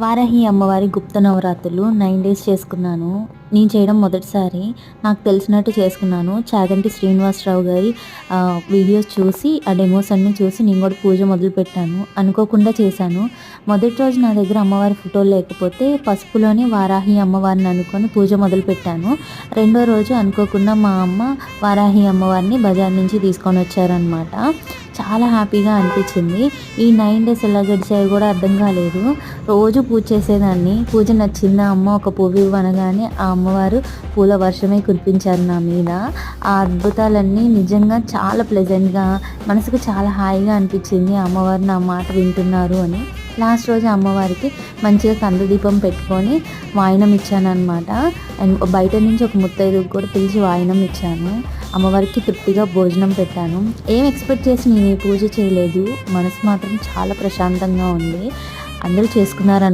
వారాహి అమ్మవారి గుప్త నవరాత్రులు nine days చేసుకున్నాను. నేను చేయడం మొదటిసారి. నాకు తెలిసినట్టు చేసుకున్నాను. చాగంటి శ్రీనివాసరావు గారి వీడియోస్ చూసి ఆ డెమోస్ అన్నీ చూసి నేను కూడా పూజ మొదలుపెట్టాను. అనుకోకుండా చేశాను. మొదటి రోజు నా దగ్గర అమ్మవారి ఫోటోలు లేకపోతే పసుపులోనే వారాహి అమ్మవారిని అనుకొని పూజ మొదలుపెట్టాను. రెండో రోజు అనుకోకుండా మా అమ్మ వారాహి అమ్మవారిని బజార్ నుంచి తీసుకొని వచ్చారనమాట చాలా హ్యాపీగా అనిపించింది. ఈ నైన్ డేస్ ఎలా గడిచాయో కూడా అర్థం కాలేదు. రోజు పూజ చేసేదాన్ని. పూజ నచ్చిందా? అమ్మ ఒక పువ్వు ఇవ్వనగానే ఆ అమ్మవారు పూల వర్షమే కురిపించారు నా మీద. ఆ అద్భుతాలన్నీ నిజంగా చాలా ప్లెజెంట్గా మనసుకు చాలా హాయిగా అనిపించింది. అమ్మవారు నా మాట వింటున్నారు అని. లాస్ట్ రోజు అమ్మవారికి మంచిగా కందు దీపం పెట్టుకొని వాయినం ఇచ్చాను అనమాట అండ్ బయట నుంచి ఒక ముత్తైదు కూడా పిలిచి వాయినం ఇచ్చాను. అమ్మవారికి తృప్తిగా భోజనం పెట్టాను. ఏం ఎక్స్పెక్ట్ చేసి నేను పూజ చేయలేదు. మనసు మాత్రం చాలా ప్రశాంతంగా ఉంది. అందరూ చేసుకున్నారు